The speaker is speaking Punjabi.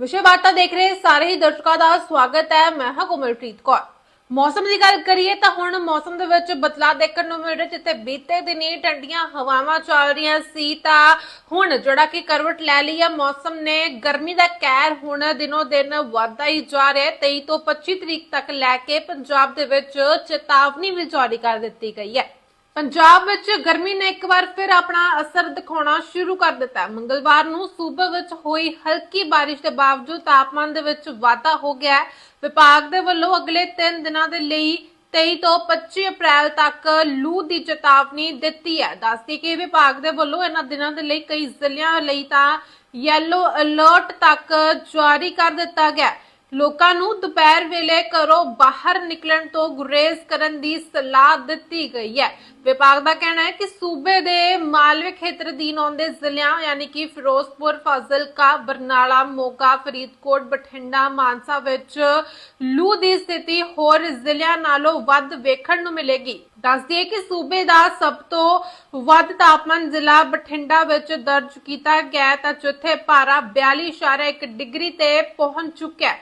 ਵਿਸ਼ੇ ਵਾਰਤਾ ਦੇਖ ਰਹੇ ਸਾਰੇ ਹੀ ਦਰਸ਼ਕਾਂ ਦਾ ਸਵਾਗਤ ਹੈ। ਮੈਂ ਹਾਂ ਕੋਮਲਪ੍ਰੀਤ ਕੌਰ। ਮੌਸਮ ਦੀ ਗੱਲ ਕਰੀਏ ਤਾਂ ਹੁਣ ਮੌਸਮ ਦੇ ਵਿੱਚ ਬਦਲਾਅ ਦੇਖਣ ਨੂੰ ਮਿਲ ਰਿਹਾ ਜਿੱਥੇ ਬੀਤੇ ਦਿਨੀ ਠੰਡੀਆਂ ਹਵਾਵਾਂ ਚੱਲ ਰਹੀਆਂ ਸੀ ਤਾਂ ਹੁਣ ਜਿਹੜਾ ਕਿ ਕਰਵਟ ਲੈ ਲਈ ਹੈ ਮੌਸਮ ਨੇ ਗਰਮੀ ਦਾ ਕਹਿਰ ਹੁਣ ਦਿਨੋ ਦਿਨ ਵਧਦਾ ਹੀ ਜਾ ਰਿਹਾ ਹੈ। 23 ਤੋਂ 25 ਤਰੀਕ ਤੱਕ ਲੈ ਕੇ ਪੰਜਾਬ ਦੇ ਵਿੱਚ ਚੇਤਾਵਨੀ ਵੀ ਜਾਰੀ ਕਰ ਦਿੱਤੀ ਗਈ ਹੈ। ਪੰਜਾਬ ਵਿੱਚ ਗਰਮੀ ਨੇ ਇੱਕ ਵਾਰ ਫਿਰ ਆਪਣਾ ਅਸਰ ਦਿਖਾਉਣਾ ਸ਼ੁਰੂ ਕਰ ਦਿੱਤਾ ਹੈ। ਮੰਗਲਵਾਰ ਨੂੰ ਸੂਬੇ ਵਿੱਚ ਹੋਈ ਹਲਕੀ ਬਾਰਿਸ਼ ਦੇ ਬਾਵਜੂਦ ਤਾਪਮਾਨ ਦੇ ਵਿੱਚ ਵਾਧਾ ਹੋ ਗਿਆ ਹੈ। ਵਿਭਾਗ ਦੇ ਵੱਲੋਂ ਅਗਲੇ 3 ਦਿਨਾਂ ਦੇ ਲਈ 23 ਤੋਂ 25 ਅਪ੍ਰੈਲ ਤੱਕ ਲੂ ਦੀ ਚੇਤਾਵਨੀ ਦਿੱਤੀ ਹੈ। ਦੱਸਦੀ ਕਿ ਵਿਭਾਗ ਦੇ ਵੱਲੋਂ ਇਹਨਾਂ ਦਿਨਾਂ ਦੇ ਲਈ ਕਈ ਜ਼ਿਲ੍ਹਿਆਂ ਲਈ ਤਾਂ ਯੈਲੋ ਅਲਰਟ ਤੱਕ ਜਾਰੀ ਕਰ ਦਿੱਤਾ ਗਿਆ ਹੈ। ਲੋਕਾਂ ਨੂੰ ਦੁਪਹਿਰ ਵੇਲੇ ਘਰੋਂ ਬਾਹਰ ਨਿਕਲਣ ਤੋਂ ਗੁਰੇਜ਼ ਕਰਨ ਦੀ ਸਲਾਹ ਦਿੱਤੀ ਗਈ ਹੈ। ਵਿਭਾਗ ਦਾ ਕਹਿਣਾ ਹੈ ਕਿ ਸੂਬੇ ਦੇ ਮਾਲਵੇ ਖੇਤਰ ਅਧੀਨ ਆਉਂਦੇ ਜ਼ਿਲ੍ਹਿਆਂ, ਯਾਨੀ ਕਿ ਫਿਰੋਜ਼ਪੁਰ, ਫਾਜ਼ਿਲਕਾ, ਬਰਨਾਲਾ, ਮੋਗਾ, ਫਰੀਦਕੋਟ, ਬਠਿੰਡਾ, ਮਾਨਸਾ ਵਿੱਚ ਲੂ ਦੀ ਸਥਿਤੀ ਹੋਰ ਜ਼ਿਲ੍ਹਿਆਂ ਨਾਲੋਂ ਵੱਧ ਵੇਖਣ ਨੂੰ ਮਿਲੇਗੀ। ਦੱਸ ਦਈਏ ਕਿ ਸੂਬੇ ਦਾ ਸਭ ਤੋਂ ਵੱਧ ਤਾਪਮਾਨ ਜ਼ਿਲ੍ਹਾ ਬਠਿੰਡਾ ਵਿੱਚ ਦਰਜ ਕੀਤਾ ਗਿਆ ਹੈ, ਤਾਂ ਜਿੱਥੇ ਪਾਰਾ 42.1 ਡਿਗਰੀ ਤੇ ਪਹੁੰਚ ਚੁੱਕਿਆ